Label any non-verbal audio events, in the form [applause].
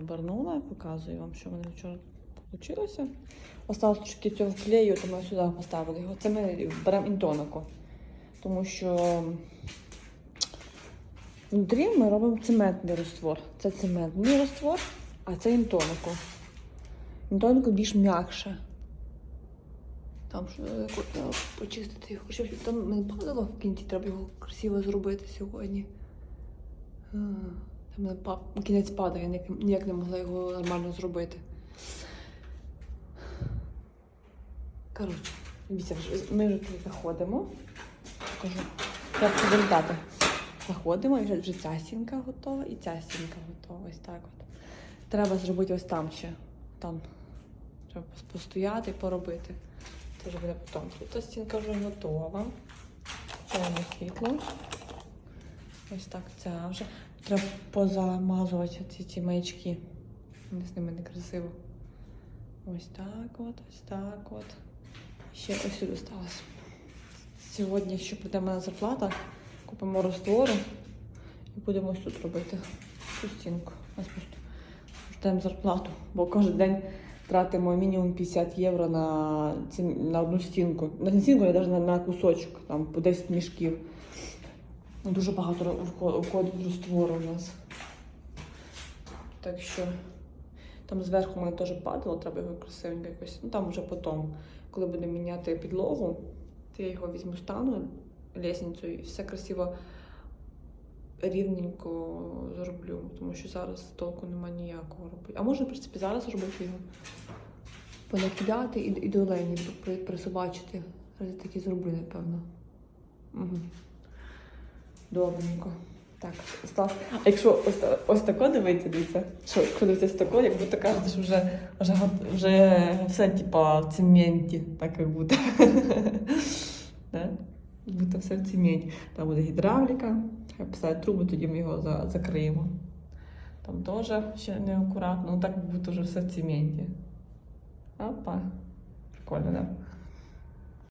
обернула показую вам, що в мене вчора вийшло. Осталось трошки цього клею, тому я сюди поставила його. Це ми беремо інтонику. Тому що внутрі ми робимо цементний раствор. Це цементний раствор, а це інтонику. Інтонику більш м'якше. Там що треба почистити його. Щоб там не падало в кінці, треба його красиво зробити сьогодні. Там кінець падає, ніяк, ніяк не могла його нормально зробити. Коротше, ми вже тут заходимо. Покажу, як це виглядати. Заходимо, і вже, ця стінка готова, і ця стінка готова. Ось так от. Треба зробити ось там ще. Там. Треба постояти поробити. Це вже буде потім. Тут стінка вже готова. Чорне світло. Ось так ця вже. Треба позамазувати ці, ці маячки. Вони з ними некрасиво. Ось так от, ось так от. Ще ось сюди сталося. Сьогодні, ще прийде мене зарплата, купимо роствору і будемо ось тут робити цю стінку. Ось просто ждемо зарплату, бо кожен день тратимо мінімум 50 євро на, на одну стінку. На не стінку, а навіть на, на кусочок, там по 10 мішків. Ну, Дуже багато входить роствору у нас. Так що там зверху мене теж падало, треба його красивенько якось. Ну там вже потім, коли будемо міняти підлогу, то я його візьму стану лісницю і все красиво рівненько зроблю, тому що зараз толку нема ніякого робити. А можна, в принципі, зараз робити його. Понакидати і, і до лені присобачити. Раз я таки зроблю, напевно. Угу. Добренько. Так, став. А якщо ось, ось тако дивиться, що якщо дивитися тако, як будто кажете, що вже, вже, вже все типа в цементі, так як будто. [laughs] Да? Будто все в цементі. Там буде гідравліка, хай поставить труби, тоді ми його за, закриємо. Там теж ще неаккуратно, ну так як будто вже все в цементі. Опа. Прикольно, да?